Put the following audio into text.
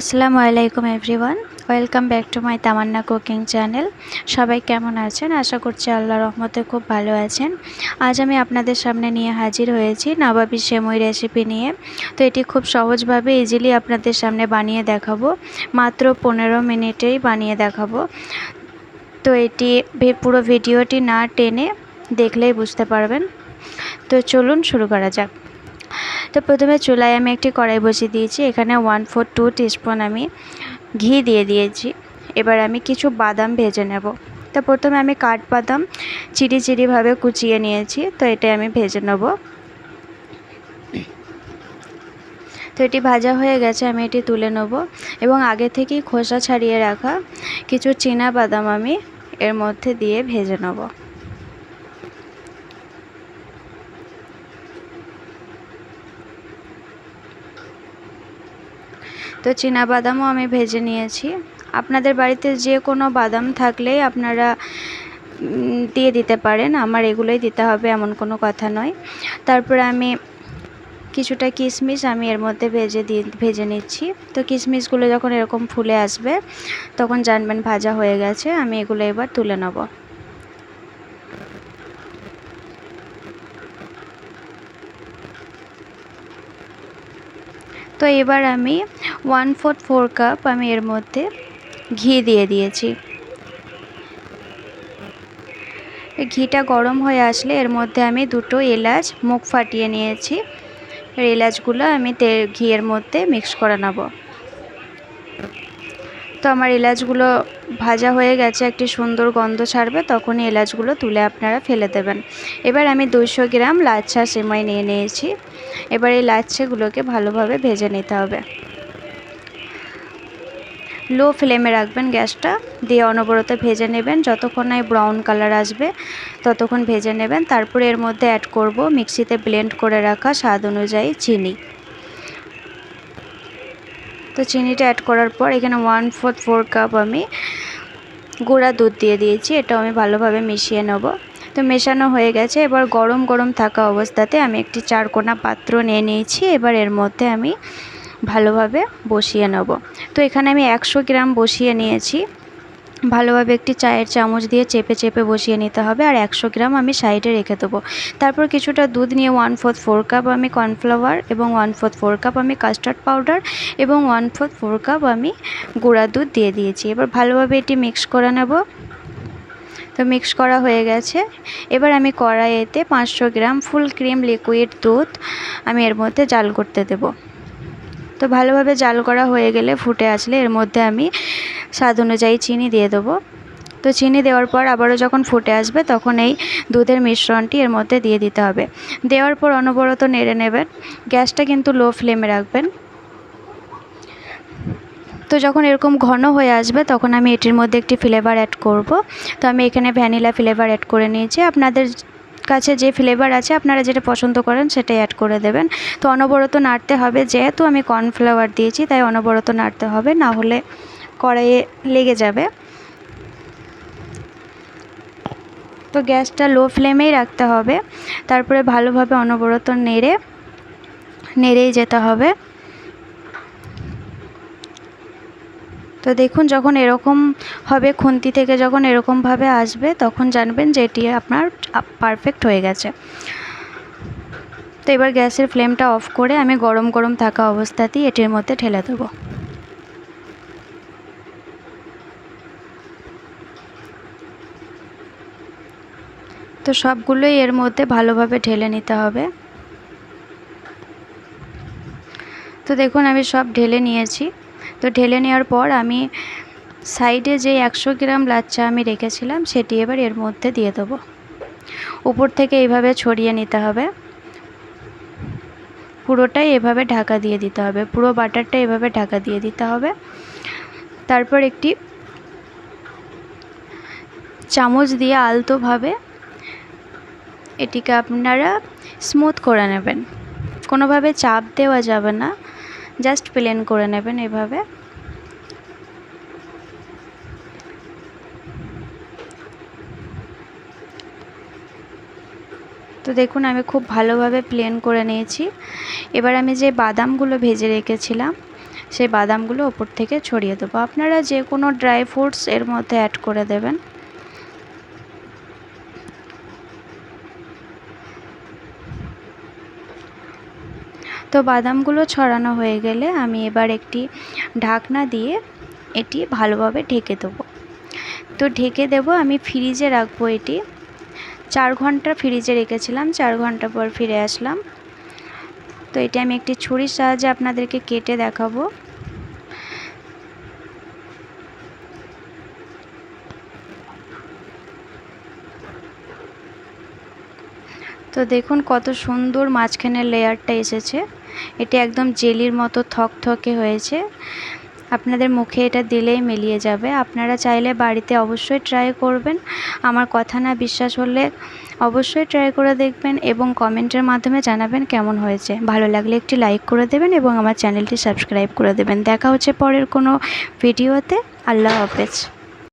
আসসালামু আলাইকুম everyone. Welcome back to my Tamanna cooking channel. সবাই কেমন আছেন? আশা করছি আল্লাহ রহমতে খুব ভালো আছেন। আজ আমি আপনাদের সামনে নিয়ে হাজির হয়েছি নবাবি সেমই রেসিপি নিয়ে। তো এটি খুব সহজভাবে ইজিলি আপনাদের সামনে বানিয়ে দেখাবো। মাত্র পনেরো মিনিটেই বানিয়ে দেখাবো। তো এটি পুরো ভিডিওটি না টেনে দেখলেই বুঝতে পারবেন। তো চলুন শুরু করা যাক। তো প্রথমে চুলায় আমি একটি কড়াই বসিয়ে দিয়েছি। এখানে ওয়ান ফোর টু টিস্পুন আমি ঘি দিয়ে দিয়েছি। এবার আমি কিছু বাদাম ভেজে নেব। তো প্রথমে আমি কাঠবাদাম চিরি চিরিভাবে কুচিয়ে নিয়েছি, তো এটা আমি ভেজে নেব। তো এটি ভাজা হয়ে গেছে, আমি এটি তুলে নেব। এবং আগে থেকেই খোসা ছাড়িয়ে রাখা কিছু চীনা বাদাম আমি এর মধ্যে দিয়ে ভেজে নেব। তো বাদামও আমি ভেজে নিয়েছি। আপনাদের বাড়িতে যে কোনো বাদাম থাকলেই আপনারা দিয়ে দিতে পারেন। আমার এগুলোই দিতে হবে, এমন কোনো কথা নয়। তারপরে আমি কিছুটা কিশমিশ আমি এর মধ্যে ভেজে দিয়ে ভেজে নিচ্ছি। তো কিশমিশগুলো যখন এরকম ফুলে আসবে, তখন জানবেন ভাজা হয়ে গেছে, আমি এগুলো এবার তুলে নেব। তো এবার আমি ওয়ান ফোর্থ ফোর কাপ আমি এর মধ্যে ঘি দিয়ে দিয়েছি। ঘিটা গরম হয়ে আসলে এর মধ্যে আমি দুটো এলাচ মুখ ফাটিয়ে নিয়েছি। এলাচগুলো আমি তে ঘিয়ের মধ্যে মিক্স করে নেব। তো আমার এলাচগুলো ভাজা হয়ে গেছে, একটি সুন্দর গন্ধ ছাড়বে, তখনই এলাচগুলো তুলে আপনারা ফেলে দেবেন। এবার আমি দুশো গ্রাম লাচ্ছা সেমাই নিয়ে নিয়েছি। এবার এই লাচ্ছেগুলোকে ভালোভাবে ভেজে নিতে হবে। লো ফ্লেমে রাখবেন গ্যাসটা, দিয়ে অনবরত ভেজে নেবেন। যতক্ষণ না ব্রাউন কালার আসবে, ততক্ষণ ভেজে নেবেন। তারপরে এর মধ্যে অ্যাড করব মিক্সিতে ব্লেন্ড করে রাখা স্বাদ অনুযায়ী চিনি। তো চিনিটা অ্যাড করার পর এখানে ওয়ান ফোর্থ ফোর কাপ আমি গুঁড়া দুধ দিয়ে দিয়েছি এটা আমি ভালোভাবে মিশিয়ে নেব। তো মেশানো হয়ে গেছে, এবার গরম গরম থাকা অবস্থাতে আমি একটি চারকোনা পাত্র নিয়ে নিয়েছি, এবার এর মধ্যে আমি ভালোভাবে বসিয়ে নেব। তো এখানে আমি একশো গ্রাম বসিয়ে নিয়েছি। ভালোভাবে একটি চায়ের চামচ দিয়ে চেপে চেপে বসিয়ে নিতে হবে আর একশো গ্রাম আমি সাইডে রেখে দেবো। তারপর কিছুটা দুধ নিয়ে ওয়ান ফোর্থ ফোর কাপ আমি কর্নফ্লাওয়ার এবং ওয়ান ফোর্থ ফোর কাপ আমি কাস্টার্ড পাউডার এবং ওয়ান ফোর্থ ফোর কাপ আমি গুঁড়া দুধ দিয়ে দিয়েছি। এবার ভালোভাবে এটি মিক্স করে নেব। তো মিক্স করা হয়ে গেছে। এবার আমি কড়াইয়েতে পাঁচশো গ্রাম ফুল ক্রিম লিকুইড দুধ আমি এর মধ্যে জাল করতে দেব। তো ভালোভাবে জাল করা হয়ে গেলে ফুটে আসলে এর মধ্যে আমি স্বাদ অনুযায়ী চিনি দিয়ে দেবো। তো চিনি দেওয়ার পর আবারও যখন ফুটে আসবে তখন এই দুধের মিশ্রণটি এর মধ্যে দিয়ে দিতে হবে। দেওয়ার পর অনবরত নেড়ে নেবেন। গ্যাসটা কিন্তু লো ফ্লেমে রাখবেন। তো যখন এরকম ঘন হয়ে আসবে তখন আমি এটির মধ্যে একটি ফ্লেভার অ্যাড করব। তো আমি এখানে ভ্যানিলা ফ্লেভার অ্যাড করে নিয়েছি। আপনাদের কাছে যে ফ্লেভার আছে আপনারা যেটা পছন্দ করেন সেটাই অ্যাড করে দেবেন। তো অনবরত নাড়তে হবে। যেহেতু আমি কর্নফ্লাওয়ার দিয়েছি তাই অনবরত নাড়তে হবে। না হলে কড়াইয়ে লেগে যাবে। তো গ্যাসটা লো ফ্লেমেই রাখতে হবে। তারপরে ভালোভাবে অনবরত নেড়ে, নেড়েই যেতে হবে। তো দেখুন যখন এরকম হবে, খুন্তি থেকে যখন এরকমভাবে আসবে, তখন জানবেন যে এটি আপনার পারফেক্ট হয়ে গেছে। তো এবার গ্যাসের ফ্লেমটা অফ করে আমি গরম গরম থাকা অবস্থাতেই এটির মধ্যে ঠেলে দেবো। তো সবগুলোই এর মধ্যে ভালোভাবে ঢেলে নিতে হবে। তো দেখুন, আমি সব ঢেলে নিয়েছি। তো ঢেলে নেওয়ার পর আমি সাইডে যে একশো গ্রাম লাচ্চা আমি রেখেছিলাম, সেটি এবার এর মধ্যে দিয়ে দেবো। উপর থেকে এইভাবে ছড়িয়ে নিতে হবে। পুরোটাই এভাবে ঢাকা দিয়ে দিতে হবে। পুরো বাটারটা এভাবে ঢাকা দিয়ে দিতে হবে। তারপর একটি চামচ দিয়ে আলতোভাবে এটিকে আপনারা স্মুথ করে নেবেন। কোনোভাবে চাপ দেওয়া যাবে না। জাস্ট প্লেন করে নেবেন এভাবে। তো দেখুন, আমি খুব ভালোভাবে প্লেন করে নিয়েছি। এবার আমি যে বাদামগুলো ভেজে রেখেছিলাম, সেই বাদামগুলো ওপর থেকে ছড়িয়ে দেবো। আপনারা যে কোনো ড্রাই ফ্রুটস এর মধ্যে অ্যাড করে দেবেন। তো বাদামগুলো ছড়ানো হয়ে গেলে আমি এবার একটি ঢাকনা দিয়ে এটি ভালোভাবে ঢেকে দেবো। তো ঢেকে দেব, আমি ফ্রিজে রাখব এটি। চার ঘণ্টা ফ্রিজে রেখেছিলাম, চার ঘণ্টা পর ফিরে আসলাম। তো এটা আমি একটি ছুরির সাহায্যে আপনাদেরকে কেটে দেখাবো। তো দেখুন কত সুন্দর মাঝখানের লেয়ারটা এসেছে। এটি একদম জেলির মতো থকথকে হয়েছে। আপনাদের মুখে এটা দিলেই মিলিয়ে যাবে। আপনারা চাইলে বাড়িতে অবশ্যই ট্রাই করবেন। আমার কথা না বিশ্বাস হলে অবশ্যই ট্রাই করে দেখবেন এবং কমেন্টের মাধ্যমে জানাবেন কেমন হয়েছে। ভালো লাগলে একটি লাইক করে দেবেন এবং আমার চ্যানেলটি সাবস্ক্রাইব করে দেবেন। দেখা হচ্ছে পরের কোনো ভিডিওতে আল্লাহ হাফেজ।